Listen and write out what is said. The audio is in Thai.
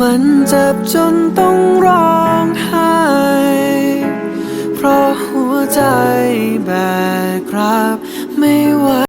มันเจ็บจนต้องร้องไห้ เพราะหัวใจแบกรับไม่ไหว